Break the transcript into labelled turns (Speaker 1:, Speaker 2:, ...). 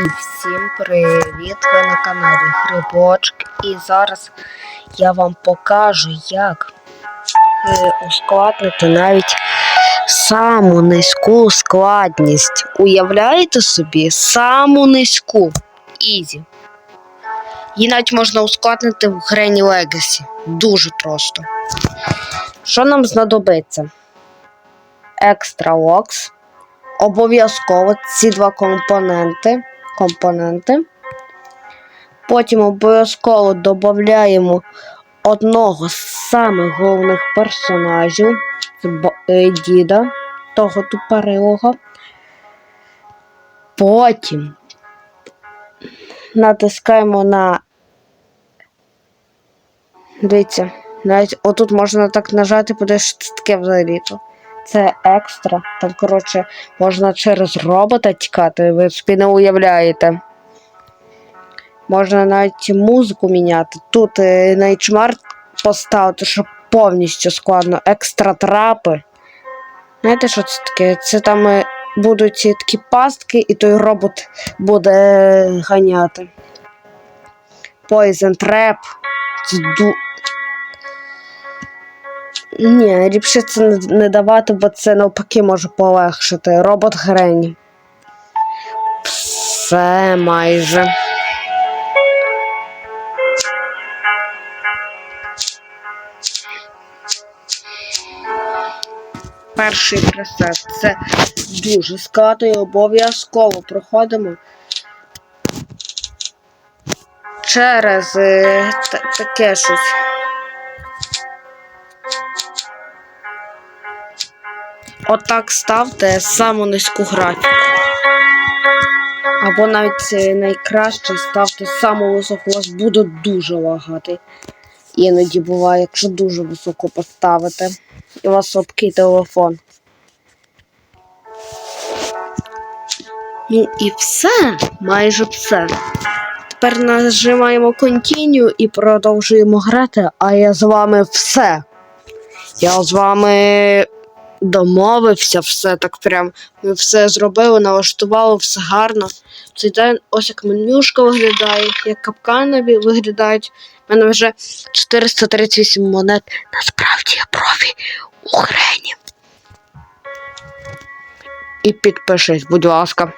Speaker 1: Всім привіт! Ви на каналі Грибочок. І зараз я вам покажу, як ускладнити навіть саму низьку складність. Уявляєте собі саму низьку Ізі. Її навіть можна ускладнити в Грені Legacy. Дуже просто. Що нам знадобиться? Екстра локс. Обов'язково ці два компоненти. Компоненти. Потім обов'язково додаємо одного з самих головних персонажів е, діда, того тупорилого. Потім натискаємо на. Дивіться, навіть отут можна так нажати, подивитися, що це таке взагалі. Це екстра. Там, коротше, можна через робота тікати, ви собі не уявляєте. Можна навіть музику міняти. Тут е, на HMR поставити, щоб повністю складно. Екстра трапи. Знаєте, що це таке? Це там е, будуть такі пастки, і той робот буде е, ганяти. Poison Trap. Це ду... Ні, ліпше це не- давати, бо це навпаки може полегшити. Робот Грені. Все майже. Перший пресет. Це дуже складно і обов'язково проходимо через е, та- таке щось. Отак ставте саму низьку графіку. Або навіть е, найкраще ставте саму високу, у вас буде дуже лагати. Іноді буває, якщо дуже високо поставите. І у вас слабкий телефон. Ну і все, майже все. Тепер нажимаємо Continue і продовжуємо грати, а я з вами все. Я з вами домовився, все так прям. Ми все зробили, налаштували, все гарно. Цей день ось як менюшка виглядає, як капкани виглядають. У мене вже 438 монет. Насправді я профі у хрені. І підпишись, будь ласка.